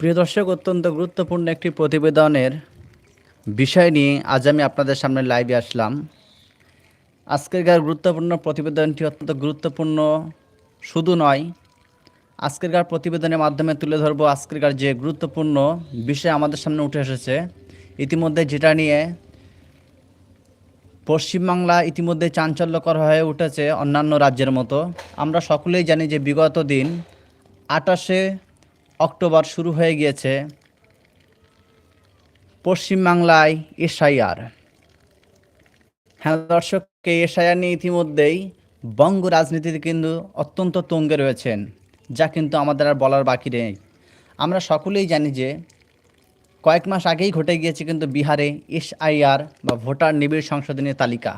প্রিয় দর্শক, অত্যন্ত গুরুত্বপূর্ণ একটি প্রতিবেদনের বিষয় নিয়ে আজ আমি আপনাদের সামনে লাইভে আসলাম। আজকেরকার গুরুত্বপূর্ণ প্রতিবেদনটি অত্যন্ত গুরুত্বপূর্ণ শুধু নয় আজকেরকার প্রতিবেদনের মাধ্যমে তুলে ধরবো আজকেরকার যে গুরুত্বপূর্ণ বিষয় আমাদের সামনে উঠে এসেছে। ইতিমধ্যে যেটা নিয়ে পশ্চিমবাংলা ইতিমধ্যে চাঞ্চল্যকর হয়ে উঠেছে অন্যান্য রাজ্যের মতো। আমরা সকলেই জানি যে বিগত দিন আটাশে অক্টোবর শুরু হয়ে গিয়েছে পশ্চিমবাংলায় এসআইআর। হ্যাঁ দর্শক, এই নিয়ে ইতিমধ্যেই বঙ্গ রাজনীতিতে কিন্তু অত্যন্ত তঙ্গে রয়েছেন, যা কিন্তু আমাদের আর বলার বাকি নেই। আমরা সকলেই জানি যে কয়েক মাস আগেই ঘটে গিয়েছে কিন্তু বিহারে এসআইআর বা ভোটার নিবিড় সংশোধনী তালিকা।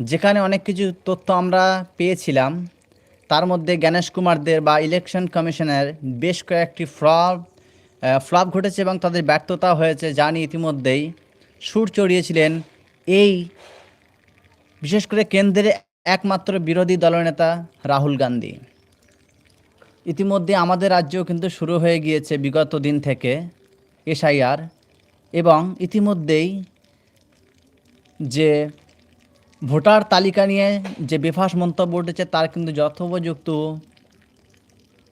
যেখানে অনেক কিছু তথ্য আমরা পেয়েছিলাম তার মধ্যে গণেশ কুমারদের বা ইলেকশন কমিশনের বেশ কয়েকটি ফ্লপ ফ্লপ ঘটেছে এবং তাদের ব্যর্থতা হয়েছে যা নিয়ে ইতিমধ্যেই সুর চড়িয়েছিলেন এই বিশেষ করে কেন্দ্রের একমাত্র বিরোধী দলনেতা রাহুল গান্ধী। ইতিমধ্যে আমাদের রাজ্যেও কিন্তু শুরু হয়ে গিয়েছে বিগত দিন থেকে এসআইআর এবং ইতিমধ্যেই যে ভোটার তালিকা নিয়ে যে বেফাস মন্তব্য উঠেছে, তার কিন্তু যথোপযুক্ত।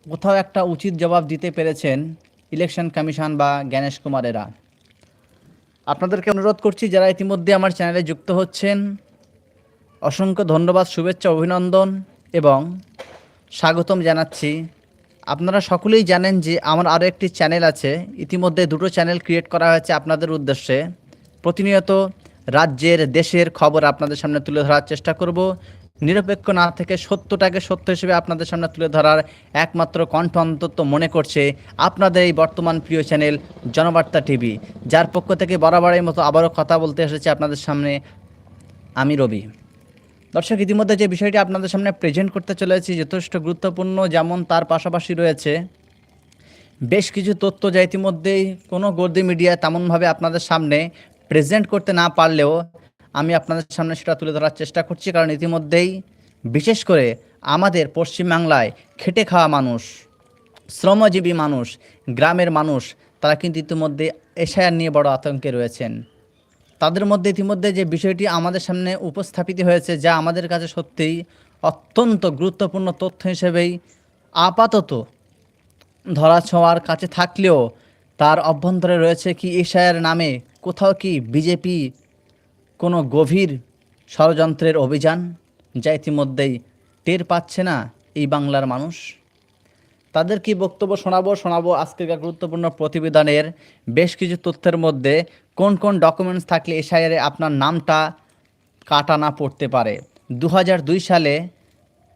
কোথাও একটা উচিত জবাব দিতে পেরেছেন ইলেকশন কমিশন বা জ্ঞানেশ কুমারেরা। আপনাদেরকে অনুরোধ করছি, যারা ইতিমধ্যে আমার চ্যানেলে যুক্ত হচ্ছেন, অসংখ্য ধন্যবাদ, শুভেচ্ছা, অভিনন্দন এবং স্বাগতম জানাচ্ছি। আপনারা সকলেই জানেন যে আমার আরও একটি চ্যানেল আছে। ইতিমধ্যে দুটো চ্যানেল ক্রিয়েট করা হয়েছে আপনাদের উদ্দেশ্যে। প্রতিনিয়ত রাজ্যের, দেশের খবর আপনাদের সামনে তুলে ধরার চেষ্টা করব। নিরপেক্ষ না থেকে সত্যটাকে সত্য হিসেবে আপনাদের সামনে তুলে ধরার একমাত্র কণ্ঠ অন্তত মনে করছে আপনাদের এই বর্তমান প্রিয় চ্যানেল জনবার্তা টিভি, যার পক্ষ থেকে বরাবরের মতো আবারও কথা বলতে এসেছে আপনাদের সামনে আমি রবি। দর্শক, ইতিমধ্যে যে বিষয়টি আপনাদের সামনে প্রেজেন্ট করতে চলেছি যথেষ্ট গুরুত্বপূর্ণ, যেমন তার পাশাপাশি রয়েছে বেশ কিছু তথ্য যা ইতিমধ্যেই কোনো গর্দি মিডিয়া তেমনভাবে আপনাদের সামনে প্রেজেন্ট করতে না পারলেও আমি আপনাদের সামনে সেটা তুলে ধরার চেষ্টা করছি, কারণ ইতিমধ্যেই বিশেষ করে আমাদের পশ্চিমবাংলায় খেটে খাওয়া মানুষ, শ্রমজীবী মানুষ, গ্রামের মানুষ, তারা কিন্তু ইতিমধ্যে এশায়ার নিয়ে বড় আতঙ্কে রয়েছেন। তাদের মধ্যে ইতিমধ্যে যে বিষয়টি আমাদের সামনে উপস্থাপিত হয়েছে, যা আমাদের কাছে সত্যিই অত্যন্ত গুরুত্বপূর্ণ তথ্য হিসেবেই আপাতত ধরা ছোঁয়ার কাছে থাকলেও তার অভ্যন্তরে রয়েছে কি এশায়ের নামে কোথাও কি বিজেপি কোনো গভীর ষড়যন্ত্রের অভিযান যা ইতিমধ্যেই টের পাচ্ছে না এই বাংলার মানুষ? তাদের কি বক্তব্য শোনাবো? শোনাবো আজকের গুরুত্বপূর্ণ প্রতিবেদনের বেশ কিছু তথ্যের মধ্যে। কোন কোন ডকুমেন্টস থাকলে এসআইআরে আপনার নামটা কাটা না পড়তে পারে? দু হাজার দুই সালে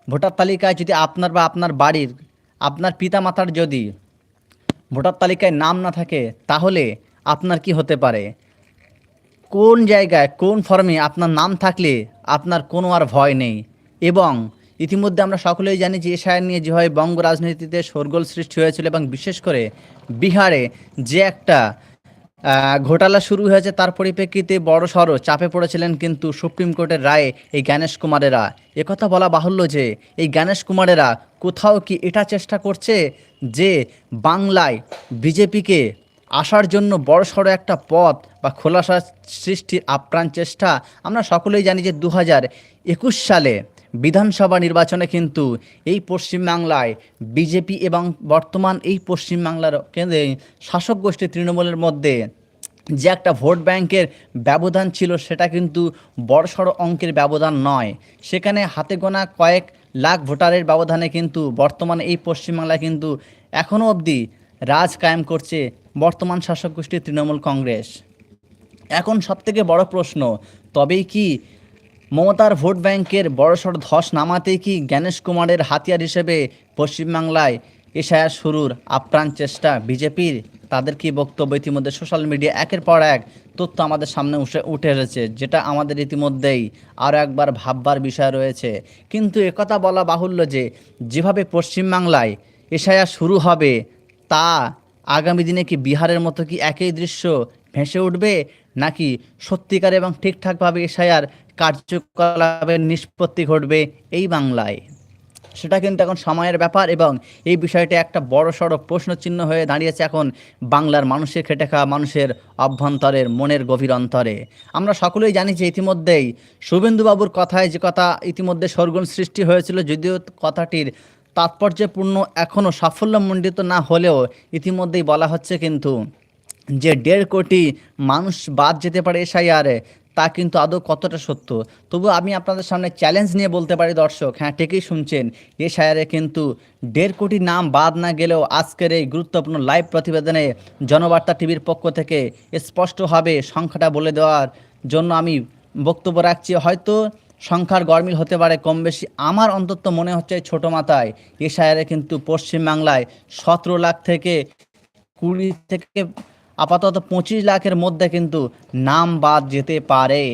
ভোটার তালিকায় যদি আপনার বা আপনার বাড়ির, আপনার পিতামাতার যদি ভোটার তালিকায় নাম না থাকে, তাহলে আপনার কি হতে পারে? কোন জায়গায়, কোন ফর্মে আপনার নাম থাকলে আপনার কোনো আর ভয় নেই। এবং ইতিমধ্যে আমরা সকলেই জানি যে এশায়ার নিয়ে যেভাবে বঙ্গ রাজনীতিতে শোরগোল সৃষ্টি হয়েছিল এবং বিশেষ করে বিহারে যে একটা ঘোটালা শুরু হয়েছে তার পরিপ্রেক্ষিতে বড় সড় চাপে পড়েছিলেন কিন্তু সুপ্রিম কোর্টের রায়ে এই জ্ঞানেশ কুমারেরা। একথা বলা বাহুল্য যে এই জ্ঞানেশ কুমারেরা কোথাও কি এটা চেষ্টা করছে যে বাংলায় বিজেপিকে আসার জন্য বড়সড় একটা পথ বা খোলাসা সৃষ্টির আপ্রাণ চেষ্টা আমরা সকলেই জানি যে দু একুশ সালে বিধানসভা নির্বাচনে কিন্তু এই পশ্চিমবাংলায় বিজেপি এবং বর্তমান এই পশ্চিমবাংলার কেন্দ্রে শাসক গোষ্ঠী তৃণমূলের মধ্যে যে একটা ভোট ব্যাংকের ব্যবধান ছিল সেটা কিন্তু বড়সড় অঙ্কের ব্যবধান নয়। সেখানে হাতে গোনা কয়েক লাখ ভোটারের ব্যবধানে কিন্তু বর্তমানে এই পশ্চিমবাংলায় কিন্তু এখনও অবধি রাজ কায়েম করছে বর্তমান শাসক গোষ্ঠী তৃণমূল কংগ্রেস। এখন সবথেকে বড় প্রশ্ন, তবেই কি মমতার ভোট ব্যাংকের বড়সড় ধস নামাতেই কি জ্ঞানেশ কুমারের হাতিয়ার হিসেবে পশ্চিমবাংলায় এশায়ার শুরুর আপ্রাণ চেষ্টা বিজেপির? তাদের কি বক্তব্য ইতিমধ্যে? সোশ্যাল মিডিয়া একের পর এক তথ্য আমাদের সামনে উঠে উঠে এসেছে, যেটা আমাদের ইতিমধ্যেই আরও একবার ভাববার বিষয় রয়েছে। কিন্তু একথা বলা বাহুল্য যে, যেভাবে পশ্চিমবাংলায় এশায়া শুরু হবে, তা আগামী দিনে কি বিহারের মতো কি একই দৃশ্য ভেসে উঠবে? নাকি সত্যিকার এবং ঠিকঠাকভাবে এশায়ার কার্যকলাপের নিষ্পত্তি ঘটবে এই বাংলায়? সেটা কিন্তু এখন সময়ের ব্যাপার এবং এই বিষয়টা একটা বড় সড়ো প্রশ্নচিহ্ন হয়ে দাঁড়িয়েছে এখন বাংলার মানুষের খেটে খাওয়া মানুষের অভ্যন্তরের মনের গভীর অন্তরে। আমরা সকলেই জানি যে ইতিমধ্যেই শুভেন্দুবাবুর কথায় যে কথা ইতিমধ্যে সরগোল সৃষ্টি হয়েছিল, যদিও কথাটির তাৎপর্যপূর্ণ এখনও সাফল্যমণ্ডিত না হলেও ইতিমধ্যেই বলা হচ্ছে কিন্তু যে দেড় কোটি মানুষ বাদ যেতে পারে এসআইআরে তা কিন্তু আদৌ কতটা সত্য? তবু আমি আপনাদের সামনে চ্যালেঞ্জ নিয়ে বলতে পারি দর্শক হ্যাঁ ঠিকই শুনছেন এ এসআইআরে কিন্তু দেড় কোটি নাম বাদ না গেলেও আজকের এই গুরুত্বপূর্ণ লাইভ প্রতিবেদনে জনবার্তা টিভির পক্ষ থেকে স্পষ্টভাবে সংখ্যাটা বলে দেওয়ার জন্য আমি বক্তব্য রাখছি। হয়তো সংখ্যার গরমিল হতে পারে কম বেশি। আমার অন্তত মনে হচ্ছে ছোট মাথায় এসআইআরে কিন্তু পশ্চিমবাংলায় সতেরো লাখ থেকে কুড়ি থেকে আপাতত পঁচিশ লাখের মধ্যে কিন্তু নাম বাদ যেতে পারে।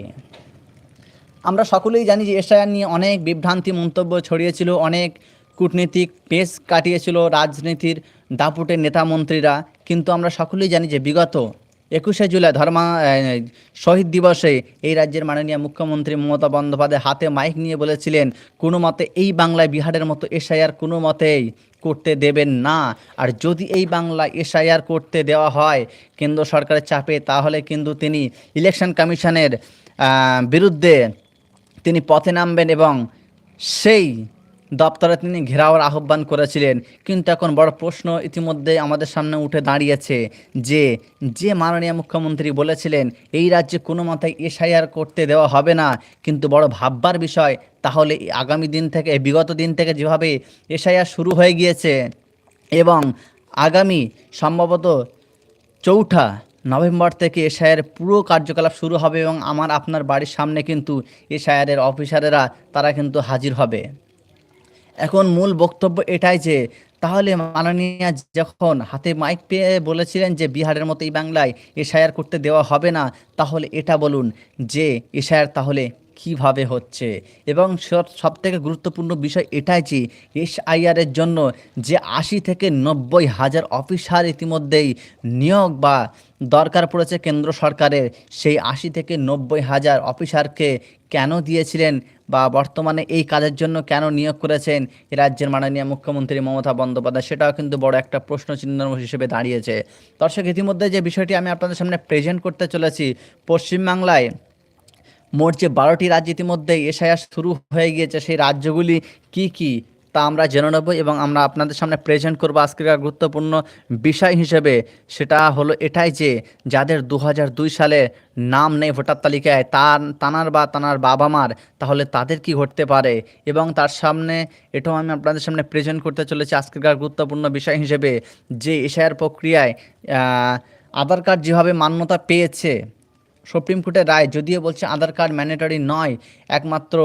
আমরা সকলেই জানি যে এশায়ার নিয়ে অনেক বিভ্রান্তি মন্তব্য ছড়িয়েছিল, অনেক কূটনীতিক পেস কাটিয়েছিল রাজনীতির দাপুটের নেতা মন্ত্রীরা। কিন্তু আমরা সকলেই জানি যে বিগত একুশে জুলাই ধর্মা শহীদ দিবসে এই রাজ্যের মাননীয় মুখ্যমন্ত্রী মমতা বন্দ্যোপাধ্যায় হাতে মাইক নিয়ে বলেছিলেন, কোনো মতে এই বাংলায় বিহারের মতো এশাইয়ার কোনো মতেই করতে দেবেন না। আর যদি এই বাংলায় এসআইআর করতে দেওয়া হয় কেন্দ্র সরকারের চাপে, তাহলে কিন্তু তিনি ইলেকশন কমিশনের বিরুদ্ধে তিনি পথে নামবেন এবং সেই দপ্তরে তিনি ঘেরাওয়ার আহ্বান করেছিলেন। কিন্তু এখন বড় প্রশ্ন ইতিমধ্যে আমাদের সামনে উঠে দাঁড়িয়েছে যে যে মাননীয় মুখ্যমন্ত্রী বলেছিলেন, এই রাজ্যে কোনো মাথায় এসআইআর করতে দেওয়া হবে না। কিন্তু বড় ভাববার বিষয়, তাহলে আগামী দিন থেকে, বিগত দিন থেকে যেভাবে এসআইআর শুরু হয়ে গিয়েছে এবং আগামী সম্ভবত চৌঠা নভেম্বর থেকে এশায়ের পুরো কার্যকলাপ শুরু হবে এবং আমার আপনার বাড়ির সামনে কিন্তু এশায়ারের অফিসারেরা, তারা কিন্তু হাজির হবে। এখন মূল বক্তব্য এটাই যে, তাহলে মাননীয়া যখন হাতে মাইক পেয়ে বলেছিলেন যে বিহারের মতো এই বাংলায় এশায়ার করতে দেওয়া হবে না, তাহলে এটা বলুন যে এশায়ার তাহলে কীভাবে হচ্ছে? এবং সব থেকে গুরুত্বপূর্ণ বিষয় এটাই যে এসআইআরের জন্য যে আশি থেকে নব্বই হাজার অফিসার ইতিমধ্যেই নিয়োগ বা দরকার পড়েছে কেন্দ্র সরকারের, সেই আশি থেকে নব্বই হাজার অফিসারকে কেন দিয়েছিলেন বা বর্তমানে এই কাজের জন্য কেন নিয়োগ করেছেন রাজ্যের মাননীয় মুখ্যমন্ত্রী মমতা বন্দ্যোপাধ্যায়? সেটাও কিন্তু বড় একটা প্রশ্ন চিহ্ন হিসেবে দাঁড়িয়েছে। দর্শক, ইতিমধ্যে যে বিষয়টি আমি আপনাদের সামনে প্রেজেন্ট করতে চলেছি, পশ্চিমবাংলায় মোট যে বারোটি রাজ্য ইতিমধ্যে এসআইআর শুরু হয়ে গিয়েছে, সেই রাজ্যগুলি কি কি তা আমরা জেনে নেব এবং আমরা আপনাদের সামনে প্রেজেন্ট করব আজকের গুরুত্বপূর্ণ বিষয় হিসেবে। সেটা হলো এটাই যে, যাদের দু দুই সালে নাম নেই ভোটার তালিকায়, তার, তানার বা তানার বাবা মার তাহলে তাদের কি ঘটতে পারে? এবং তার সামনে এটাও আমি আপনাদের সামনে প্রেজেন্ট করতে চলেছি আজকের গুরুত্বপূর্ণ বিষয় হিসেবে, যে এশায়ার প্রক্রিয়ায় আধার কার্ড যেভাবে মান্যতা পেয়েছে সুপ্রিম কোর্টের রায় যদিও বলছে আধার কার্ড ম্যান্ডেটরি নয়, একমাত্র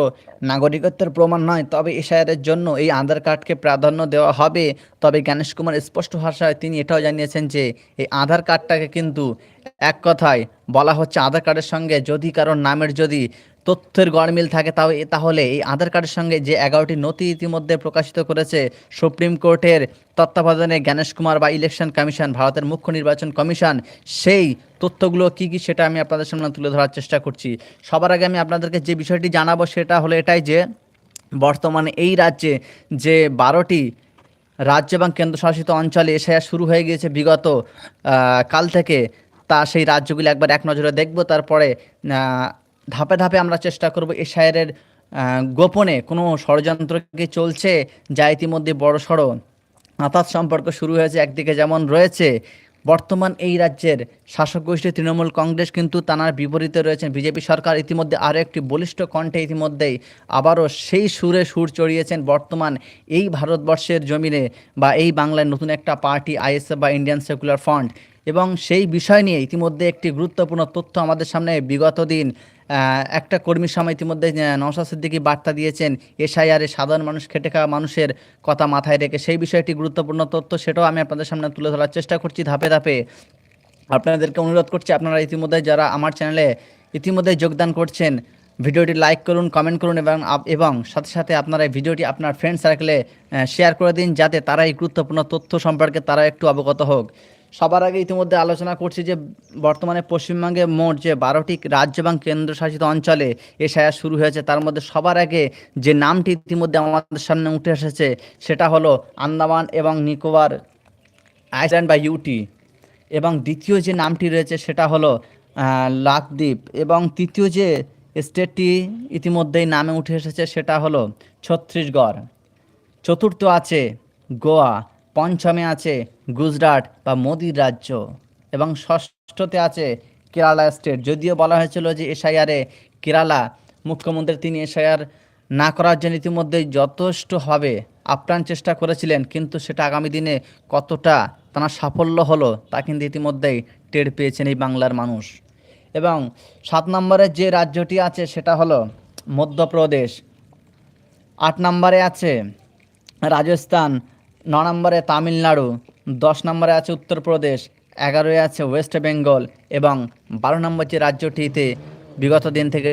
নাগরিকত্বের প্রমাণ নয়, তবে এশায়ারের জন্য এই আধার কার্ডকে প্রাধান্য দেওয়া হবে। তবে জ্ঞানেশ কুমার স্পষ্ট ভাষায় তিনি এটাও জানিয়েছেন যে এই আধার কার্ডটাকে কিন্তু এক কথায় বলা হচ্ছে আধার কার্ডের সঙ্গে যদি কারোর নামের যদি তথ্যের গড়মিল থাকে, তাও তাহলে এই আধার কার্ডের সঙ্গে যে এগারোটি নথি ইতিমধ্যে প্রকাশিত করেছে সুপ্রিম কোর্টের তত্ত্বাবধানে জ্ঞানেশ কুমার বা ইলেকশন কমিশন, ভারতের মুখ্য নির্বাচন কমিশন, সেই তথ্যগুলো কি কি সেটা আমি আপনাদের সামনে তুলে ধরার চেষ্টা করছি। সবার আগে আমি আপনাদেরকে যে বিষয়টি জানাব সেটা হলো এটাই যে, বর্তমানে এই রাজ্যে যে বারোটি রাজ্য এবং কেন্দ্রশাসিত অঞ্চলে এশায়া শুরু হয়ে গিয়েছে বিগত কাল থেকে, তা সেই রাজ্যগুলি একবার এক নজরে দেখব, তারপরে ধাপে ধাপে আমরা চেষ্টা করব এশায়ারের আহ, গোপনে কোনো ষড়যন্ত্র কি চলছে যা ইতিমধ্যে বড় সড়ো। আতাত সম্পর্ক শুরু হয়েছে একদিকে যেমন রয়েছে বর্তমান এই রাজ্যের শাসক গোষ্ঠী তৃণমূল কংগ্রেস কিন্তু তানার বিপরীতে রয়েছেন। বিজেপি সরকার ইতিমধ্যে আরও একটি বলিষ্ঠ কণ্ঠে ইতিমধ্যেই আবারও সেই সুরে সুর চড়িয়েছেন বর্তমান এই ভারতবর্ষের জমিনে বা এই বাংলায় নতুন একটা পার্টি আইএসএফ বা ইন্ডিয়ান সেকুলার ফ্রন্ট। এবং সেই বিষয় নিয়ে ইতিমধ্যে একটি গুরুত্বপূর্ণ তথ্য আমাদের সামনে বিগত দিন একটা কর্মী সময় ইতিমধ্যে আহ, নওশাদ সিদ্দিকী বার্তা দিয়েছেন এসআইআরে সাধারণ মানুষ খেটে খাওয়া মানুষের কথা মাথায় রেখে। সেই বিষয়টি গুরুত্বপূর্ণ তথ্য সেটাও আমি আপনাদের সামনে তুলে ধরার চেষ্টা করছি ধাপে ধাপে। আপনাদেরকে অনুরোধ করছি আপনারা ইতিমধ্যে যারা আমার চ্যানেলে ইতিমধ্যে যোগদান করছেন ভিডিওটি লাইক করুন কমেন্ট করুন এবং এবং সাথে সাথে আপনারা এই ভিডিওটি আপনার ফ্রেন্ড সার্কেলে শেয়ার করে দিন যাতে তারা এই গুরুত্বপূর্ণ তথ্য সম্পর্কে তারা একটু অবগত হোক। সবার আগে ইতিমধ্যে আলোচনা করছি যে বর্তমানে পশ্চিমবঙ্গে মোট যে বারোটি রাজ্য এবং কেন্দ্রশাসিত অঞ্চলে এশায়া শুরু হয়েছে, তার মধ্যে সবার আগে যে নামটি ইতিমধ্যে আমাদের সামনে উঠে এসেছে সেটা হলো আন্দামান এবং নিকোবর আইল্যান্ড বা ইউটি। এবং দ্বিতীয় যে নামটি রয়েছে সেটা হলো লাকদ্বীপ। এবং তৃতীয় যে স্টেটটি ইতিমধ্যেই নামে উঠে এসেছে সেটা হলো ছত্তিশগড়। চতুর্থ আছে গোয়া। পঞ্চমে আছে গুজরাট বা মোদির রাজ্য এবং ষষ্ঠতে আছে কেরালা স্টেট। যদিও বলা হয়েছিল যে এসআইআরে কেরালা মুখ্যমন্ত্রী তিনি এসআইআর না করার জন্য ইতিমধ্যেই যথেষ্টভাবে আপ্রাণ চেষ্টা করেছিলেন, কিন্তু সেটা আগামী দিনে কতটা তার সাফল্য হলো তা কিন্তু ইতিমধ্যেই টের পেয়েছেন এই বাংলার মানুষ। এবং সাত নম্বরের যে রাজ্যটি আছে সেটা হলো মধ্যপ্রদেশ। আট নম্বরে আছে রাজস্থান ন নম্বরে তামিলনাড়ু, দশ নম্বরে আছে উত্তরপ্রদেশ, এগারোয় আছে ওয়েস্ট বেঙ্গল এবং বারো নম্বর যে রাজ্যটিতে বিগত দিন থেকে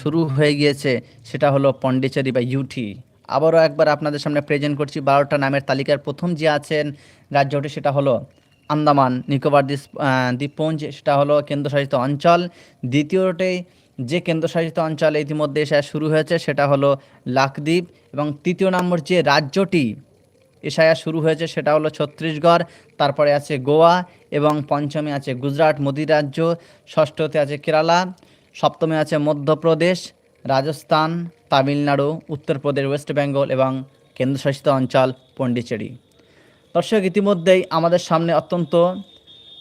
শুরু হয়ে গিয়েছে সেটা হলো পন্ডিচেরি বা ইউটি। আবারও একবার আপনাদের সামনে প্রেজেন্ট করছি বারোটা নামের তালিকার প্রথম যে আছেন রাজ্যটি সেটা হলো আন্দামান, নিকোবর দ্বীপ দ্বীপপুঞ্জ, সেটা হলো কেন্দ্রশাসিত অঞ্চল। দ্বিতীয়টি যে কেন্দ্রশাসিত অঞ্চল ইতিমধ্যে শুরু হয়েছে সেটা হলো লাকদ্বীপ এবং তৃতীয় নম্বর যে রাজ্যটি এশায়া শুরু হয়েছে, সেটা হলো ছত্তিশগড়, তারপরে আছে গোয়া এবং পঞ্চমে আছে গুজরাট, মোদি রাজ্য, ষষ্ঠতে আছে কেরালা, সপ্তমে আছে মধ্যপ্রদেশ, রাজস্থান, তামিলনাড়ু, উত্তরপ্রদেশ, ওয়েস্ট বেঙ্গল এবং কেন্দ্রশাসিত অঞ্চল পন্ডিচেরি। দর্শক, ইতিমধ্যেই আমাদের সামনে অত্যন্ত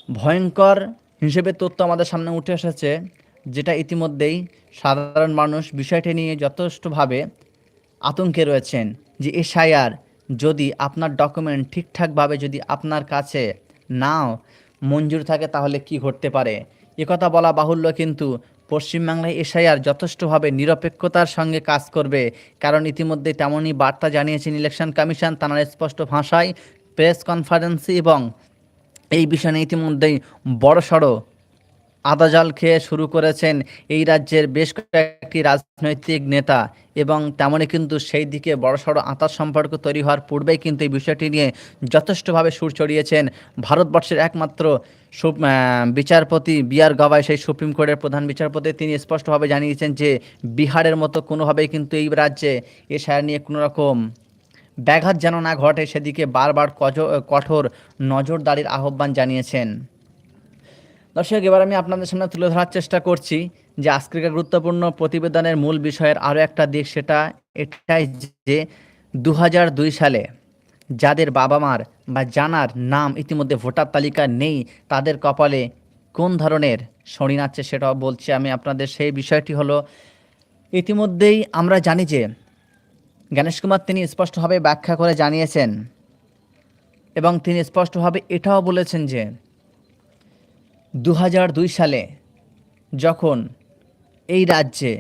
ভয়ঙ্কর হিসেবে তথ্য আমাদের সামনে উঠে এসেছে, যেটা ইতিমধ্যেই সাধারণ মানুষ বিষয়টি নিয়ে যথেষ্টভাবে আতঙ্কে রয়েছেন যে এসআইআর যদি আপনার ডকুমেন্ট ঠিকঠাকভাবে যদি আপনার কাছে নাও মঞ্জুর থাকে, তাহলে কি ঘটতে পারে? একথা বলা বাহুল্য, কিন্তু পশ্চিমবাংলায় এসআইআর যথেষ্টভাবে নিরপেক্ষতার সঙ্গে কাজ করবে, কারণ ইতিমধ্যে তেমনই বার্তা জানিয়েছেন ইলেকশন কমিশন, তাঁর স্পষ্ট ভাষায় প্রেস কনফারেন্সে এবং এই বিষয়ে ইতিমধ্যেই বড়সড় আদাজল খেয়ে শুরু করেছেন এই রাজ্যের বেশ কয়েকটি রাজনৈতিক নেতা। এবং তেমনই কিন্তু সেই দিকে বড়সড় আঁতার সম্পর্ক তৈরি হওয়ার পূর্বেই কিন্তু এই বিষয়টি নিয়ে যথেষ্টভাবে সুর চড়িয়েছেন ভারতবর্ষের একমাত্র বিচারপতি বি আর গবাই, সেই সুপ্রিম কোর্টের প্রধান বিচারপতি। তিনি স্পষ্টভাবে জানিয়েছেন যে বিহারের মতো কোনোভাবেই কিন্তু এই রাজ্যে এ সার নিয়ে কোনো রকম ব্যাঘাত যেন না ঘটে, সেদিকে বারবার কঠোর নজরদারির আহ্বান জানিয়েছেন। দর্শক, এবার আমি আপনাদের সামনে তুলে ধরার চেষ্টা করছি যে আজকের গুরুত্বপূর্ণ প্রতিবেদনের মূল বিষয়ের আরও একটা দিক, সেটা এটাই যে দু সালে যাদের বাবা মার বা জানার নাম ইতিমধ্যে ভোটার তালিকা নেই, তাদের কপালে কোন ধরনের শনি নাচছে সেটাও বলছি আমি আপনাদের। সেই বিষয়টি হলো, ইতিমধ্যেই আমরা জানি যে গণেশ কুমার তিনি স্পষ্টভাবে ব্যাখ্যা করে জানিয়েছেন এবং তিনি স্পষ্টভাবে এটাও বলেছেন যে দু সালে যখন এই রাজ্যে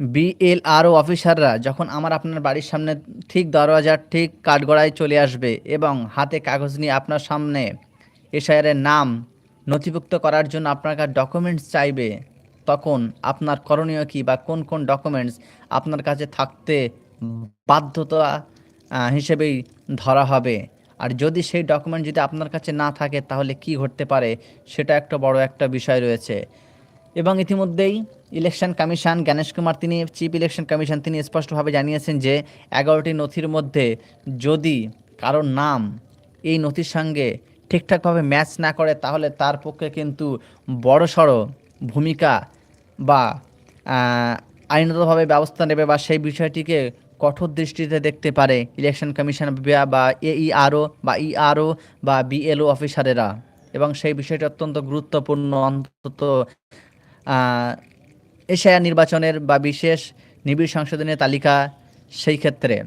বিএলআরও অফিসাররা যখন আমার আপনার বাড়ির সামনে ঠিক দরওয়াজার ঠিক কাঠগড়ায় চলে আসবে এবং হাতে কাগজ নিয়ে আপনার সামনে এসআইআরের নাম নথিভুক্ত করার জন্য আপনার কাছে ডকুমেন্টস চাইবে, তখন আপনার করণীয় কী বা কোন কোন ডকুমেন্টস আপনার কাছে থাকতে বাধ্যতা হিসেবেই ধরা হবে? আর যদি সেই ডকুমেন্ট যদি আপনার কাছে না থাকে, তাহলে কি ঘটতে পারে? সেটা একটা বড় একটা বিষয় রয়েছে। এবং ইতিমধ্যেই ইলেকশন কমিশন গণেশ কুমার তিনি চিফ ইলেকশন কমিশন তিনি স্পষ্টভাবে জানিয়েছেন যে, এগারোটি নথির মধ্যে যদি কারোর নাম এই নথির সঙ্গে ঠিকঠাকভাবে ম্যাচ না করে, তাহলে তার পক্ষে কিন্তু বড়সড় ভূমিকা বা আইনগতভাবে ব্যবস্থা নেবে বা সেই বিষয়টিকে কঠোর দৃষ্টিতে দেখতে পারে ইলেকশন কমিশন বা- এইআরও বা ইআরও বা বিএলও অফিসারেরা। এবং সেই বিষয়টি অত্যন্ত গুরুত্বপূর্ণ, অন্তত এশিয়া নির্বাচনের বা বিশেষ নিবিড় সংশোধনের তালিকা সেই ক্ষেত্রে।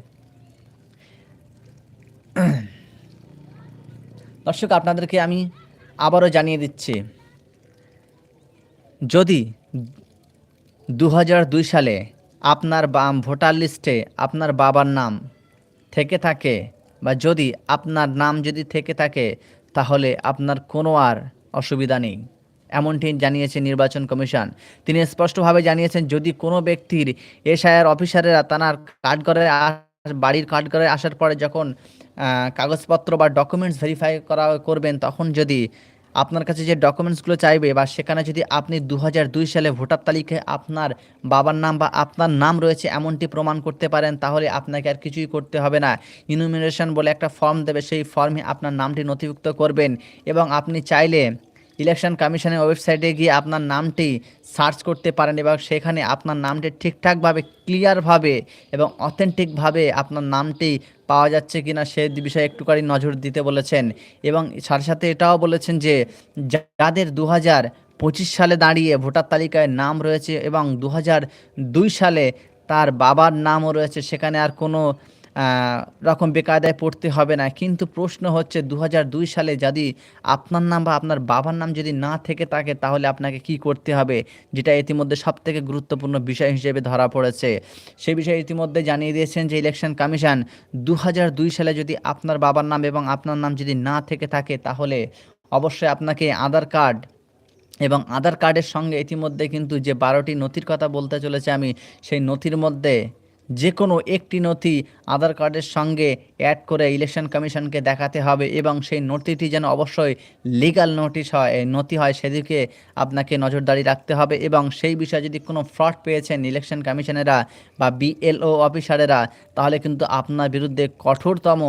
দর্শক, আপনাদেরকে আমি আবারও জানিয়ে দিচ্ছি, যদি দু সালে আপনার বাম ভোটার লিস্টে আপনার বাবার নাম থেকে থাকে বা যদি আপনার নাম যদি থেকে থাকে, তাহলে আপনার কোনো আর অসুবিধা নেই। এমনটি জানিয়েছে নির্বাচন কমিশন। তিনি স্পষ্টভাবে জানিয়েছেন, যদি কোনো ব্যক্তির এশায়ার অফিসারেরা তার কাঠগড়ে বাড়ির কাঠগড়ায় আসার পরে যখন কাগজপত্র বা ডকুমেন্টস ভেরিফাই করা করবেন, তখন যদি আপনার কাছে যে ডকুমেন্টসগুলো চাইবে বা সেখানে যদি আপনি দু সালে ভোটার তালিকায় আপনার বাবার নাম বা আপনার নাম রয়েছে এমনটি প্রমাণ করতে পারেন, তাহলে আপনাকে আর কিছুই করতে হবে না। ইনুমিনেশন বলে একটা ফর্ম দেবে, সেই ফর্মে আপনার নামটি নথিভুক্ত করবেন এবং আপনি চাইলে ইলেকশন কমিশনের ওয়েবসাইটে গিয়ে আপনার নামটি সার্চ করতে পারেন এবং সেখানে আপনার নামটি ঠিকঠাকভাবে, ক্লিয়ারভাবে এবং অথেন্টিকভাবে আপনার নামটি পাওয়া যাচ্ছে কি না সে বিষয়ে একটুখানি নজর দিতে বলেছেন। এবং সাথে সাথে এটাও বলেছেন যে, যাদের দু হাজার পঁচিশ সালে দাঁড়িয়ে ভোটার তালিকায় নাম রয়েছে এবং দু দুই সালে তার বাবার নামও রয়েছে, সেখানে আর কোনো রকম বেকায়দায় পড়তে হবে না। কিন্তু প্রশ্ন হচ্ছে দু সালে যদি আপনার নাম বা আপনার বাবার নাম যদি না থেকে থাকে, তাহলে আপনাকে কি করতে হবে? যেটা ইতিমধ্যে সব থেকে গুরুত্বপূর্ণ বিষয় হিসেবে ধরা পড়েছে। সে বিষয়ে ইতিমধ্যে জানিয়ে দিয়েছেন যে, ইলেকশন কমিশন দু সালে যদি আপনার বাবার নাম এবং আপনার নাম যদি না থেকে থাকে, তাহলে অবশ্যই আপনাকে আধার কার্ড এবং আধার কার্ডের সঙ্গে ইতিমধ্যে কিন্তু যে বারোটি নথির কথা বলতে চলেছে আমি, সেই নথির মধ্যে যে কোনো একটি নথি আধার কার্ডের সঙ্গে অ্যাড করে ইলেকশন কমিশনকে দেখাতে হবে এবং সেই নথিটি যেন অবশ্যই লিগ্যাল নোটিশ হয় নথি হয় সেদিকে আপনাকে নজরদারি রাখতে হবে এবং সেই বিষয়ে যদি কোনো ফ্রড পেয়েছেন ইলেকশন কমিশনেরা বা বিএলও অফিসারেরা তাহলে কিন্তু আপনার বিরুদ্ধে কঠোরতম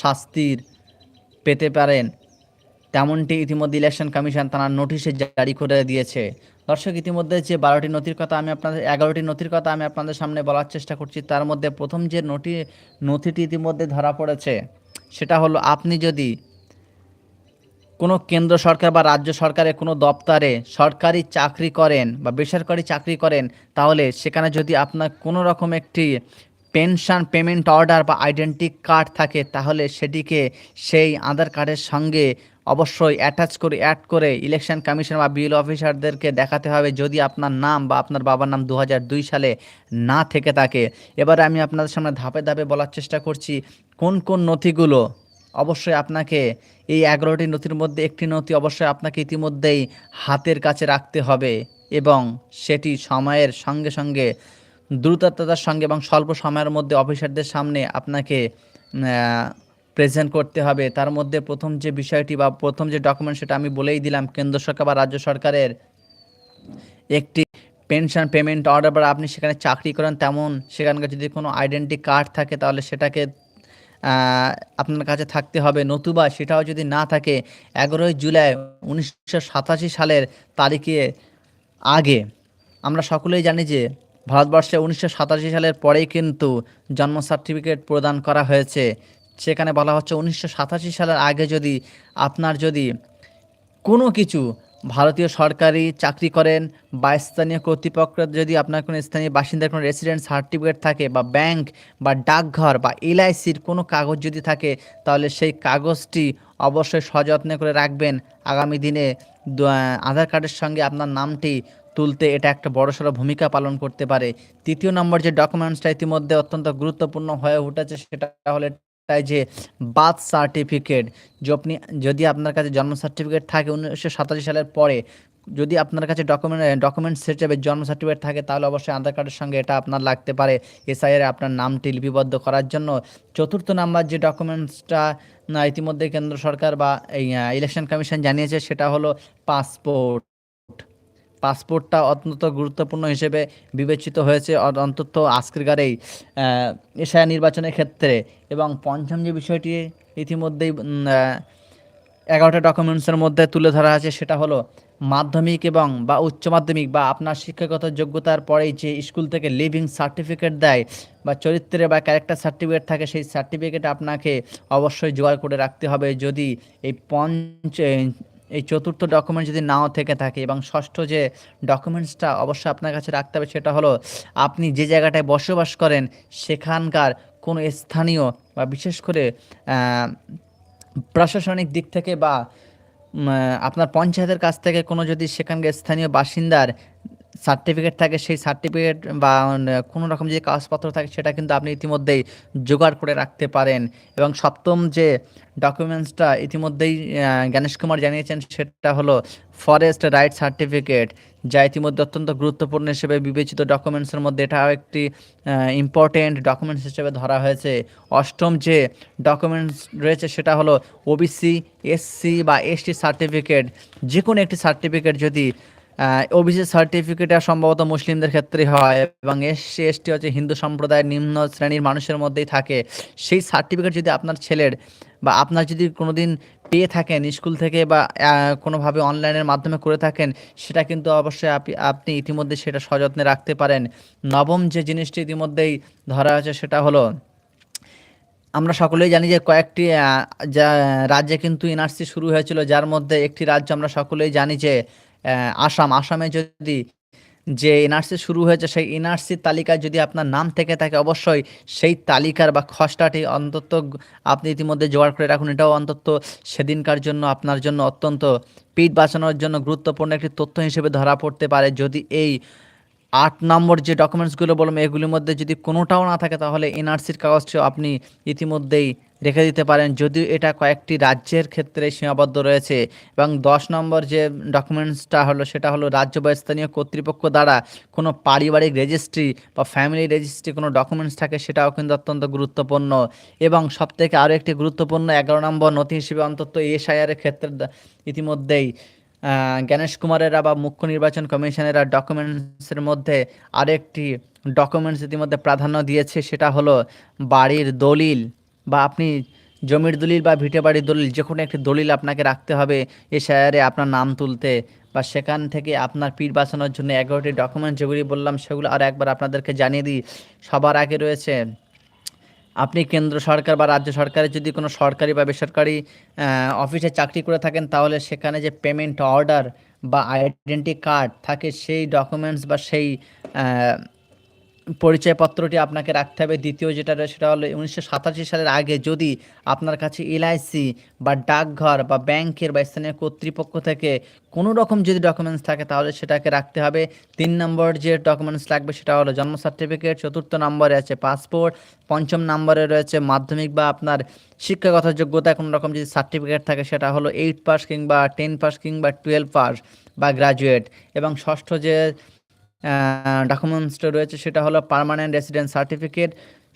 শাস্তির পেতে পারেন। তেমনটি ইতিমধ্যে ইলেকশন কমিশন তার নোটিশে জারি করে দিয়েছে। দর্শক, ইতিমধ্যে যে বারোটি নথির কথা আমি আপনাদের, এগারোটি নথির কথা আমি আপনাদের সামনে বলার চেষ্টা করছি, তার মধ্যে প্রথম যে নথি, নথিটি ইতিমধ্যে ধরা পড়েছে, সেটা হলো আপনি যদি কোনো কেন্দ্র সরকার বা রাজ্য সরকারের কোনো দপ্তরে সরকারি চাকরি করেন বা বেসরকারি চাকরি করেন, তাহলে সেখানে যদি আপনার কোনো রকম একটি পেনশন পেমেন্ট অর্ডার বা আইডেন্টি কার্ড থাকে, তাহলে সেটিকে সেই আধার কার্ডের সঙ্গে অবশ্যই অ্যাটাচ করে অ্যাড করে ইলেকশন কমিশন বা বিল অফিসারদেরকে দেখাতে হবে যদি আপনার নাম বা আপনার বাবার নাম দু হাজার দুই সালে না থেকে থাকে। এবারে আমি আপনাদের সামনে ধাপে ধাপে বলার চেষ্টা করছি, কোন কোন নথিগুলো? অবশ্যই আপনাকে এই এগারোটি নথির মধ্যে একটি নথি অবশ্যই আপনাকে ইতিমধ্যেই হাতের কাছে রাখতে হবে এবং সেটি সময়ের সঙ্গে সঙ্গে, দ্রুততার সঙ্গে এবং স্বল্প সময়ের মধ্যে অফিসারদের সামনে আপনাকে প্রেজেন্ট করতে হবে। তার মধ্যে প্রথম যে বিষয়টি বা প্রথম যে ডকুমেন্ট সেটা আমি বলেই দিলাম, কেন্দ্র সরকার বা রাজ্য সরকারের একটি পেনশন পেমেন্ট অর্ডার বা আপনি সেখানে চাকরি করেন তেমন সেখানকার যদি কোনো আইডেন্টি কার্ড থাকে তাহলে সেটাকে আপনার কাছে থাকতে হবে। নতুবা সেটাও যদি না থাকে, এগারোই জুলাই উনিশশো সাতাশি সালের তারিখে আগে, আমরা সকলেই জানি যে ভারতবর্ষে উনিশশো সাতাশি সালের পরেই কিন্তু জন্ম সার্টিফিকেট প্রদান করা হয়েছে। সেখানে বলা হচ্ছে উনিশশো সাতাশি সালের আগে যদি আপনার যদি কোনো কিছু ভারতীয় সরকারি চাকরি করেন বা স্থানীয় কর্তৃপক্ষ যদি আপনার কোনো স্থানীয় বাসিন্দার কোনো রেসিডেন্ট সার্টিফিকেট থাকে বা ব্যাংক বা ডাকঘর বা এলআইসির কোনো কাগজ যদি থাকে, তাহলে সেই কাগজটি অবশ্যই সযত্নে করে রাখবেন। আগামী দিনে আধার কার্ডের সঙ্গে আপনার নামটি তুলতে এটা একটা বড়সড় ভূমিকা পালন করতে পারে। তৃতীয় নম্বর যে ডকুমেন্টসটা ইতিমধ্যে অত্যন্ত গুরুত্বপূর্ণ হয়ে উঠেছে, সেটা হলো তাই যে বার্থ সার্টিফিকেট আপনি, যদি আপনার কাছে জন্ম সার্টিফিকেট থাকে উনিশশো সাতাশি সালের পরে, যদি আপনার কাছে ডকুমেন্ট ডকুমেন্টস হিসেবে জন্ম সার্টিফিকেট থাকে, তাহলে অবশ্যই আধার কার্ডের সঙ্গে এটা আপনার লাগতে পারে। এসআইআর আপনার নামটি লিপিবদ্ধ করার জন্য। চতুর্থ নাম্বার যে ডকুমেন্টসটা ইতিমধ্যে কেন্দ্র সরকার বা, এই ইলেকশন কমিশন জানিয়েছে, সেটা হলো পাসপোর্ট পাসপোর্টটা অত্যন্ত গুরুত্বপূর্ণ হিসেবে বিবেচিত হয়েছে অন্তত আজকেরকার এই এশিয়া নির্বাচনের ক্ষেত্রে এবং পঞ্চম যে বিষয়টি ইতিমধ্যেই এগারোটা ডকুমেন্টসের মধ্যে তুলে ধরা আছে সেটা হলো মাধ্যমিক এবং বা উচ্চ মাধ্যমিক বা আপনার শিক্ষাগত যোগ্যতার পরেই যে স্কুল থেকে লিভিং সার্টিফিকেট দেয় বা চরিত্রে বা ক্যারেক্টার সার্টিফিকেট থাকে, সেই সার্টিফিকেট আপনাকে অবশ্যই জোগাড় করে রাখতে হবে। যদি এই পঞ্চ এই চতুর্থ ডকুমেন্ট যদি নাও থেকে থাকে এবং ষষ্ঠ যে ডকুমেন্টসটা অবশ্যই আপনার কাছে রাখতে হবে সেটা হলো, আপনি যে জায়গাটায় বসবাস করেন সেখানকার কোনো স্থানীয় বা বিশেষ করে প্রশাসনিক দিক থেকে বা আপনার পঞ্চায়েতের কাছ থেকে কোনো যদি সেখানকার স্থানীয় বাসিন্দার সার্টিফিকেট থাকে, সেই সার্টিফিকেট বা কোনো রকম যে কাগজপত্র থাকে, সেটা কিন্তু আপনি ইতিমধ্যেই জোগাড় করে রাখতে পারেন। এবং সপ্তম যে ডকুমেন্টসটা ইতিমধ্যেই গণেশ কুমার জানিয়েছেন, সেটা হলো ফরেস্ট রাইট সার্টিফিকেট, যা ইতিমধ্যে অত্যন্ত গুরুত্বপূর্ণ হিসেবে বিবেচিত ডকুমেন্টসের মধ্যে এটাও একটি ইম্পর্টেন্ট ডকুমেন্টস হিসেবে ধরা হয়েছে। অষ্টম যে ডকুমেন্টস রয়েছে, সেটা হলো ওবিসি এসসি বা এসটি সার্টিফিকেট। যে কোনো একটি সার্টিফিকেট যদি ওবিসি সার্টিফিকেটটা সম্ভবত মুসলিমদের ক্ষেত্রে হয় এবং এসসি, এসটি হচ্ছে হিন্দু সম্প্রদায়ের নিম্ন শ্রেণির মানুষের মধ্যেই থাকে। সেই সার্টিফিকেট যদি আপনার ছেলের বা আপনার যদি কোনো দিন পেয়ে থাকেন, স্কুল থেকে বা কোনোভাবে অনলাইনের মাধ্যমে করে থাকেন, সেটা কিন্তু অবশ্যই আপনি ইতিমধ্যে সেটা সযত্নে রাখতে পারেন। নবম যে জিনিসটি ইতিমধ্যেই ধরা হয়েছে সেটা হলো, আমরা সকলেই জানি যে কয়েকটি যা, রাজ্যে কিন্তু এনআরসি শুরু হয়েছিল, যার মধ্যে একটি রাজ্য আমরা সকলেই জানি যে আসাম। আসামে যদি যে এনআরসি শুরু হয়েছে, সেই এনআরসির তালিকায় যদি আপনার নাম থেকে থাকে, অবশ্যই সেই তালিকার বা খসড়াটি অন্তত আপনি ইতিমধ্যে জোগাড় করে রাখুন। এটাও অন্তত সেদিনকার জন্য, আপনার জন্য অত্যন্ত পিঠ বাঁচানোর জন্য গুরুত্বপূর্ণ একটি তথ্য হিসেবে ধরা পড়তে পারে। যদি এই আট নম্বর যে ডকুমেন্টসগুলো বললাম, এগুলির মধ্যে যদি কোনোটাও না থাকে, তাহলে এনআরসির কাগজটিও আপনি ইতিমধ্যেই রেখে দিতে পারেন। যদিও এটা কয়েকটি রাজ্যের ক্ষেত্রে সীমাবদ্ধ রয়েছে এবং দশ নম্বর যে ডকুমেন্টসটা হলো, সেটা হলো রাজ্য বা স্থানীয় কর্তৃপক্ষ দ্বারা কোনো পারিবারিক রেজিস্ট্রি বা ফ্যামিলি রেজিস্ট্রি কোনো ডকুমেন্টস থাকে, সেটাও কিন্তু অত্যন্ত গুরুত্বপূর্ণ। এবং সবথেকে আরও একটি গুরুত্বপূর্ণ এগারো নম্বর নথি হিসেবে অন্তত এসআইআরের ক্ষেত্রে ইতিমধ্যেই গণেশ কুমারেরা বা মুখ্য নির্বাচন কমিশনেরা ডকুমেন্টসের মধ্যে আরেকটি ডকুমেন্টস ইতিমধ্যে প্রাধান্য দিয়েছে, সেটা হলো বাড়ির দলিল। বা আপনি জমির দলিল বা ভিটে বাড়ির দলিল, যে কোনো একটি দলিল আপনাকে রাখতে হবে এ শেয়ারে আপনার নাম তুলতে বা সেখান থেকে আপনার পিঠ বাঁচানোর জন্য এগারোটি ডকুমেন্ট যেগুলি বললাম, সেগুলো আর একবার আপনাদেরকে জানিয়ে দিই। সবার আগে রয়েছে, আপনি কেন্দ্র সরকার বা রাজ্য সরকারের যদি কোনো সরকারি বা বেসরকারি অফিসে চাকরি করে থাকেন, তাহলে সেখানে যে পেমেন্ট অর্ডার বা আইডেন্টি কার্ড থাকে, সেই ডকুমেন্টস বা সেই পরিচয়পত্রটি আপনাকে রাখতে হবে। দ্বিতীয় যেটা সেটা হলো উনিশশো সাতাশি সালের আগে যদি আপনার কাছে এলআইসি বা ডাকঘর বা ব্যাংকের বা স্থানীয় কর্তৃপক্ষ থেকে কোনো রকম যদি ডকুমেন্টস থাকে, তাহলে সেটাকে রাখতে হবে। তিন নম্বর যে ডকুমেন্টস লাগবে সেটা হলো জন্ম সার্টিফিকেট চতুর্থ নম্বরে আছে পাসপোর্ট পঞ্চম নম্বরে রয়েছে মাধ্যমিক বা আপনার শিক্ষাগত যোগ্যতা কোনো রকম যদি সার্টিফিকেট থাকে, সেটা হলো এইট পাস কিংবা টেন পাস কিংবা টুয়েলভ পাস বা গ্রাজুয়েট এবং ষষ্ঠ যে ডকুমেন্টসটা রয়েছে, সেটা হলো পারমানেন্ট রেসিডেন্ট সার্টিফিকেট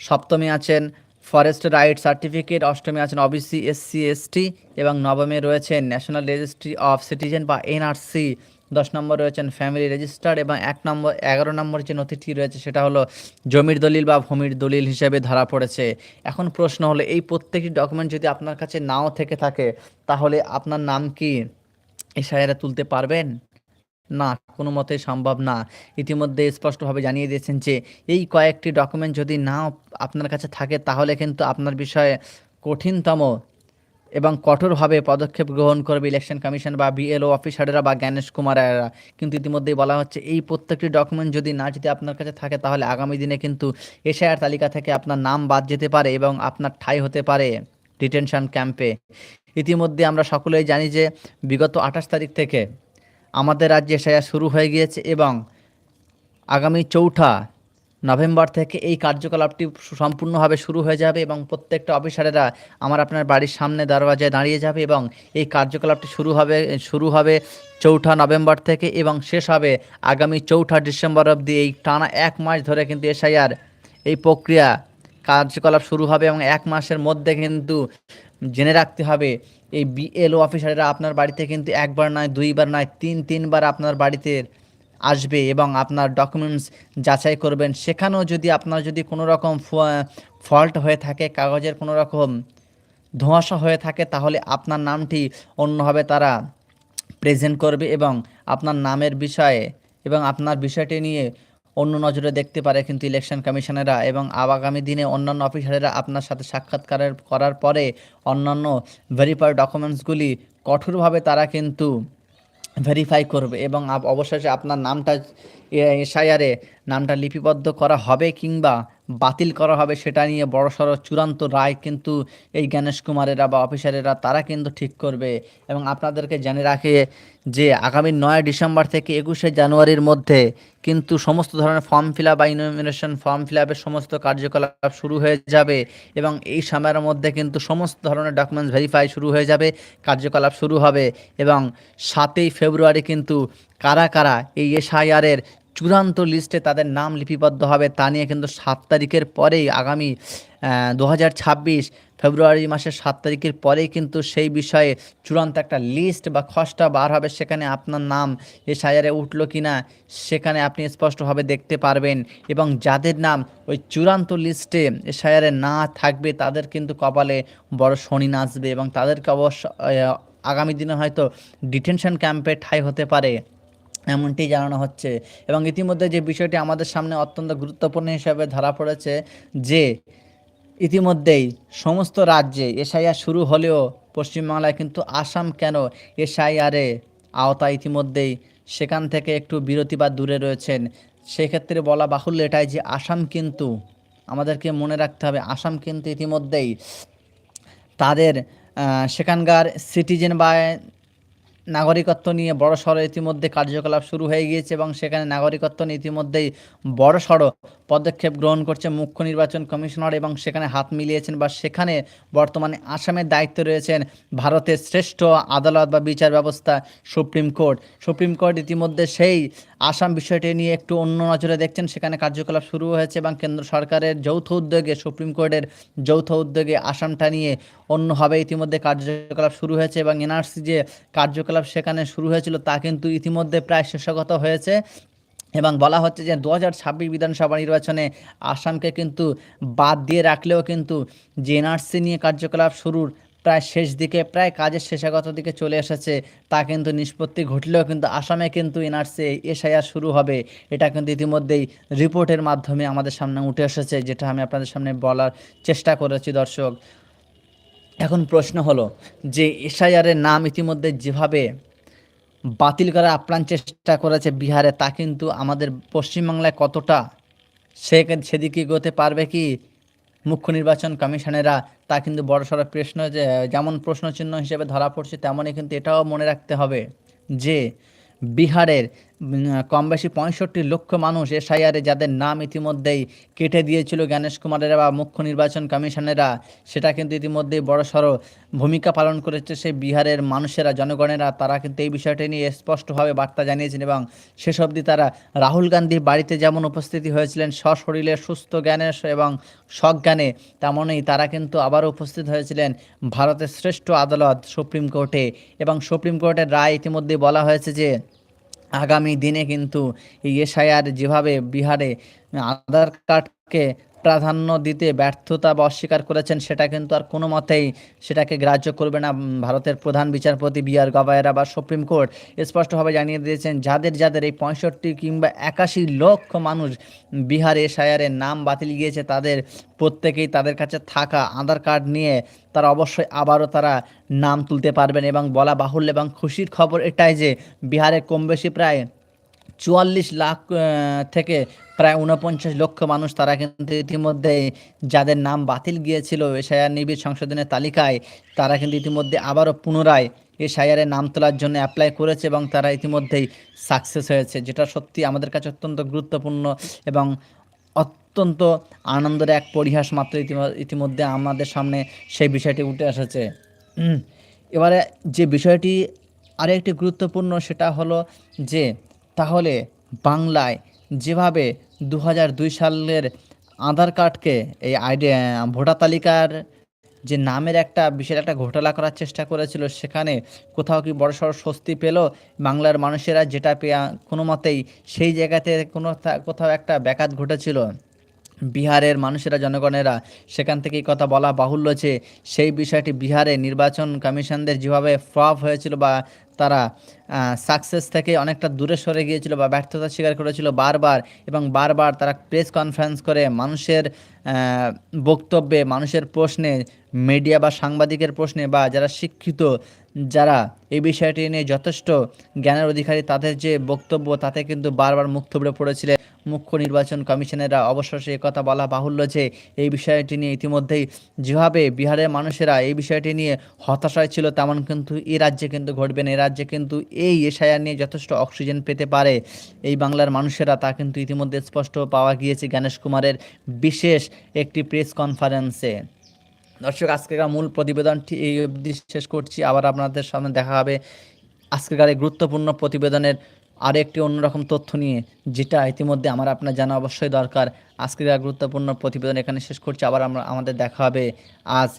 সপ্তমী আছেন ফরেস্ট রাইট সার্টিফিকেট অষ্টমী আছেন ওবিসি এসসি এসটি এবং নবমে রয়েছেন ন্যাশনাল রেজিস্ট্রি অফ সিটিজেন বা এনআরসি দশ নম্বর রয়েছেন ফ্যামিলি রেজিস্টার এবং এক নম্বর, এগারো নম্বর যে নথিটি রয়েছে, সেটা হলো জমির দলিল বা ভূমির দলিল হিসেবে ধরা পড়েছে। এখন প্রশ্ন হলো, এই প্রত্যেকটি ডকুমেন্ট যদি আপনার কাছে নাও থেকে থাকে, তাহলে আপনার নাম কি? এসআইআরে তুলতে পারবেন? না, কোনো মতেই সম্ভব না। ইতিমধ্যে স্পষ্টভাবে জানিয়ে দিয়েছেন যে, এই কয়েকটি ডকুমেন্ট যদি না আপনার কাছে থাকে, তাহলে কিন্তু আপনার বিষয়ে কঠিনতম এবং কঠোরভাবে পদক্ষেপ গ্রহণ করবে ইলেকশন কমিশন বা বিএলও অফিসাররা বা জ্ঞানেশ কুমারেরা। কিন্তু ইতিমধ্যেই বলা হচ্ছে, এই প্রত্যেকটি ডকুমেন্ট যদি না যদি আপনার কাছে থাকে, তাহলে আগামী দিনে কিন্তু এশিয়ার তালিকা থেকে আপনার নাম বাদ যেতে পারে এবং আপনার ঠাই হতে পারে ডিটেনশন ক্যাম্পে। ইতিমধ্যে আমরা সকলেই জানি যে, বিগত আঠাশ তারিখ থেকে আমাদের রাজ্যে সেয়া শুরু হয়ে গিয়েছে এবং আগামী চৌঠা নভেম্বর থেকে এই কার্যকলাপটি সম্পূর্ণভাবে শুরু হয়ে যাবে এবং প্রত্যেকটা অফিসারেরা আমার আপনার বাড়ির সামনে দরওয়াজায় দাঁড়িয়ে যাবে এবং এই কার্যকলাপটি শুরু হবে শুরু হবে চৌঠা নভেম্বর থেকে এবং শেষ হবে আগামী চৌঠা ডিসেম্বর অবধি এই টানা এক মাস ধরে কিন্তু এসআইআর এই প্রক্রিয়া কার্যকলাপ শুরু হবে এবং এক মাসের মধ্যে কিন্তু জেনে রাখতে হবে এই বিএলও অফিসাররা আপনার বাড়িতে কিন্তু একবার নয়, দুইবার নয়, তিন, তিনবার আপনার বাড়িতে আসবে এবং আপনার ডকুমেন্টস যাচাই করবেন। সেখানেও যদি আপনার যদি কোনো রকম ফল্ট হয়ে থাকে, কাগজের কোনো রকম ধোঁয়াশা হয়ে থাকে, তাহলে আপনার নামটি অন্যভাবে তারা প্রেজেন্ট করবে এবং আপনার নামের বিষয়ে এবং আপনার বিষয়টি নিয়ে অন্য নজরে দেখতে পারে কিন্তু ইলেকশন কমিশনেরা এবং আগামী দিনে অন্যান্য অফিসারেরা আপনার সাথে সাক্ষাৎকার করার পরে অন্যান্য ভেরিফাইড ডকুমেন্টসগুলি কঠোরভাবে তারা কিন্তু ভেরিফাই করবে এবং অবশেষে আপনার নামটা এসআইআরে নামটা লিপিবদ্ধ করা হবে কিংবা বাতিল করা হবে সেটা নিয়ে বড়সড় চূড়ান্ত রায় কিন্তু এই জ্ঞানেশ কুমারেরা বা অফিসারেরা, তারা কিন্তু ঠিক করবে। এবং আপনাদেরকে জেনে রাখে যে আগামী নয় ডিসেম্বর থেকে একুশে জানুয়ারির মধ্যে কিন্তু সমস্ত ধরনের ফর্ম ফিল আপ বা ইনোমিনেশন ফর্ম ফিল আপের সমস্ত কার্যকলাপ শুরু হয়ে যাবে এবং এই সময়ের মধ্যে কিন্তু সমস্ত ধরনের ডকুমেন্টস ভেরিফাই শুরু হয়ে যাবে, কার্যকলাপ শুরু হবে এবং সাতই ফেব্রুয়ারি কিন্তু কারা কারা এই এসআইআরের চূড়ান্ত লিস্টে তাদের নাম লিপিবদ্ধ হবে। তা নিয়ে কিন্তু সাত তারিখের পরেই আগামী দু হাজার ছাব্বিশ ফেব্রুয়ারি মাসের সাত তারিখের পরেই কিন্তু সেই বিষয়ে চূড়ান্ত একটা লিস্ট বা খসটা বার হবে। সেখানে আপনার নাম এসআইআরে উঠল কি না, সেখানে আপনি স্পষ্টভাবে দেখতে পারবেন এবং যাদের নাম ওই চূড়ান্ত লিস্টে এসআইআরে না থাকবে, তাদের কিন্তু কপালে বড় শনি নাচবে এবং তাদেরকে অবশ্য আগামী দিনে হয়তো ডিটেনশন ক্যাম্পে ঠাই হতে পারে। এমনটি জানানো হচ্ছে। এবং ইতিমধ্যে যে বিষয়টি আমাদের সামনে অত্যন্ত গুরুত্বপূর্ণ হিসাবে ধরা পড়েছে যে, ইতিমধ্যেই সমস্ত রাজ্যে এসআইআর শুরু হলেও পশ্চিমবাংলায় কিন্তু আসাম কেন এসআইআরে আওতা ইতিমধ্যেই সেখান থেকে একটু বিরতি বা দূরে রয়েছেন। সেক্ষেত্রে বলা বাহুল্য এটাই যে আসাম কিন্তু, আমাদেরকে মনে রাখতে হবে, আসাম কিন্তু ইতিমধ্যেই তাদের সেখানকার সিটিজেন বা নাগরিকত্ব নিয়ে বড় সড়ো ইতিমধ্যে কার্যকলাপ শুরু হয়ে গিয়েছে এবং সেখানে নাগরিকত্ব নিয়ে ইতিমধ্যেই বড় সড়ো পদক্ষেপ গ্রহণ করছে মুখ্য নির্বাচন কমিশনার এবং সেখানে হাত মিলিয়েছেন বা সেখানে বর্তমানে আসামের দায়িত্ব রয়েছেন ভারতের শ্রেষ্ঠ আদালত বা বিচার ব্যবস্থা সুপ্রিম কোর্ট। সুপ্রিম কোর্ট ইতিমধ্যে সেই আসাম বিষয়টি নিয়ে একটু অন্য নজরে দেখছেন। সেখানে কার্যকলাপ শুরু হয়েছে এবং কেন্দ্র সরকারের যৌথ উদ্যোগে, সুপ্রিম কোর্টের যৌথ উদ্যোগে আসামটা নিয়ে অন্যভাবে ইতিমধ্যে কার্যকলাপ শুরু হয়েছে এবং এনআরসি যে কার্যকলাপ সেখানে শুরু হয়েছিল, তা কিন্তু ইতিমধ্যে প্রায় শেষগত হয়েছে। এবং বলা হচ্ছে যে দু হাজার ছাব্বিশ বিধানসভা নির্বাচনে আসামকে কিন্তু বাদ দিয়ে রাখলেও কিন্তু যে এনআরসি নিয়ে কার্যকলাপ শুরুর প্রায় শেষ দিকে, প্রায় কাজের শেষাগত দিকে চলে এসেছে। তা কিন্তু নিষ্পত্তি ঘটলেও কিন্তু আসামে কিন্তু এনআরসি এসআইআর শুরু হবে, এটা কিন্তু ইতিমধ্যেই রিপোর্টের মাধ্যমে আমাদের সামনে উঠে এসেছে, যেটা আমি আপনাদের সামনে বলার চেষ্টা করেছি, দর্শক। এখন প্রশ্ন হলো যে এসআইআরের নাম ইতিমধ্যে যেভাবে বাতিল করার আপ্রাণ চেষ্টা করেছে বিহারে, তা কিন্তু আমাদের পশ্চিমবাংলায় কতটা সে সেদিকে এগোতে পারবে কি মুখ্য নির্বাচন কমিশনেরা তা কিন্তু বড়সড় প্রশ্ন যেমন প্রশ্নচিহ্ন হিসেবে ধরা পড়ছে, তেমনই কিন্তু এটাও মনে রাখতে হবে যে বিহারের কম বেশি পঁয়ষট্টি লক্ষ মানুষ এসআইআরে যাদের নাম ইতিমধ্যেই কেটে দিয়েছিল জ্ঞানেশ কুমারেরা বা মুখ্য নির্বাচন কমিশনেরা, সেটা কিন্তু ইতিমধ্যেই বড়সড় ভূমিকা পালন করেছে সেই বিহারের মানুষেরা, জনগণেরা। তারা কিন্তু এই বিষয়টি নিয়ে স্পষ্টভাবে বার্তা জানিয়েছেন এবং শেষ অবধি তারা রাহুল গান্ধীর বাড়িতে যেমন উপস্থিতি হয়েছিলেন সশরীরে সুস্থ জ্ঞানে এবং সজ্ঞানে, তেমনই তারা কিন্তু আবারও উপস্থিত হয়েছিলেন ভারতের শ্রেষ্ঠ আদালত সুপ্রিম কোর্টে। এবং সুপ্রিম কোর্টের রায় ইতিমধ্যে বলা হয়েছে যে আগামী দিনে কিন্তু এসআইআর যেভাবে বিহারে আধার কার্ডকে প্রাধান্য দিতে ব্যর্থতা বা অস্বীকার করেছেন, সেটা কিন্তু আর কোনো মতেই সেটাকে গ্রাহ্য করবে না। ভারতের প্রধান বিচারপতি বি আর গভায়রা বা সুপ্রিম কোর্ট স্পষ্টভাবে জানিয়ে দিয়েছেন, যাদের যাদের এই পঁয়ষট্টি কিংবা একাশি লক্ষ মানুষ বিহারে এসআইআরের নাম বাতিল গিয়েছে, তাদের প্রত্যেকেই তাদের কাছে থাকা আধার কার্ড নিয়ে তারা অবশ্যই আবারও তারা নাম তুলতে পারবেন এবং বলা বাহুল্য এবং খুশির খবর এটাই যে বিহারে কম বেশি প্রায় চুয়াল্লিশ লাখ থেকে প্রায় উনপঞ্চাশ লক্ষ মানুষ তারা কিন্তু ইতিমধ্যে যাদের নাম বাতিল গিয়েছিল এশায়ার নিবিড় সংশোধনের তালিকায়, তারা কিন্তু ইতিমধ্যে আবারও পুনরায় এ সায়ারের নাম তোলার জন্য অ্যাপ্লাই করেছে এবং তারা ইতিমধ্যেই সাকসেস হয়েছে, যেটা সত্যি আমাদের কাছে অত্যন্ত গুরুত্বপূর্ণ এবং অত্যন্ত আনন্দের এক পরিহাস মাত্র ইতিম- ইতিমধ্যে আমাদের সামনে সেই বিষয়টি উঠে এসেছে। এবারে যে বিষয়টি আরেকটি গুরুত্বপূর্ণ সেটা হলো যে তাহলে বাংলায় যেভাবে দু সালের আধার কার্ডকে এই আইডি ভোটার তালিকার যে নামের একটা বিশেষ একটা ঘোটালা করার চেষ্টা করেছিল, সেখানে কোথাও কি বড়সড় স্বস্তি পেল? বাংলার মানুষেরা যেটা পেয়া কোনো মতেই সেই জায়গাতে কোনো কোথাও একটা ব্যাঘাত ঘটেছিল। বিহারের মানুষেরা, জনগণেরা সেখান থেকে এই কথা বলা বাহুল্য যে সেই বিষয়টি বিহারে নির্বাচন কমিশনদের যেভাবে ফ্লপ হয়েছিল বা তারা সাকসেস থেকে অনেকটা দূরে সরে গিয়েছিল বা ব্যর্থতা স্বীকার করেছিল বারবার এবং বারবার তারা প্রেস কনফারেন্স করে মানুষের বক্তব্যে, মানুষের প্রশ্নে মিডিয়া বা সাংবাদিকের প্রশ্নে বা যারা শিক্ষিত, যারা এই বিষয়টি নিয়ে যথেষ্ট জ্ঞানের অধিকারী, তাদের যে বক্তব্য তাতে কিন্তু বারবার মুখ থুবড়ে পড়েছিলেন মুখ্য নির্বাচন কমিশনেরা অবশেষে কথা বলা বাহুল্য যে এই বিষয়টি নিয়ে ইতিমধ্যেই যেভাবে বিহারের মানুষেরা এই বিষয়টি নিয়ে হতাশায় ছিল, তেমন কিন্তু এ রাজ্যে কিন্তু ঘটবে না। এ রাজ্যে কিন্তু এই এশায়ার নিয়ে যথেষ্ট অক্সিজেন পেতে পারে। এই বাংলার মানুষেরা তা কিন্তু ইতিমধ্যে স্পষ্ট পাওয়া গিয়েছে জ্ঞানেশ কুমারের বিশেষ একটি প্রেস কনফারেন্সে। দর্শক আজকের মূল প্রতিবেদনটি এই অবধি শেষ করছি। আবার আপনাদের সামনে দেখা হবে আজকের এই গুরুত্বপূর্ণ প্রতিবেদনের আরও একটি অন্যরকম তথ্য নিয়ে, যেটা ইতিমধ্যে আমার আপনার জানা অবশ্যই দরকার। আজকের গুরুত্বপূর্ণ প্রতিবেদন এখানে শেষ করছি। আবার আমরা, আমাদের দেখা হবে আজ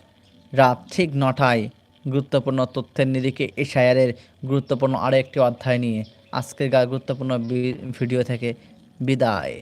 রাত ঠিক নটায় গুরুত্বপূর্ণ তথ্যের নিরিখে এশায়ারের শায়ারের গুরুত্বপূর্ণ আরও একটি অধ্যায় নিয়ে। আজকের গা গুরুত্বপূর্ণ ভিডিও থেকে বিদায়।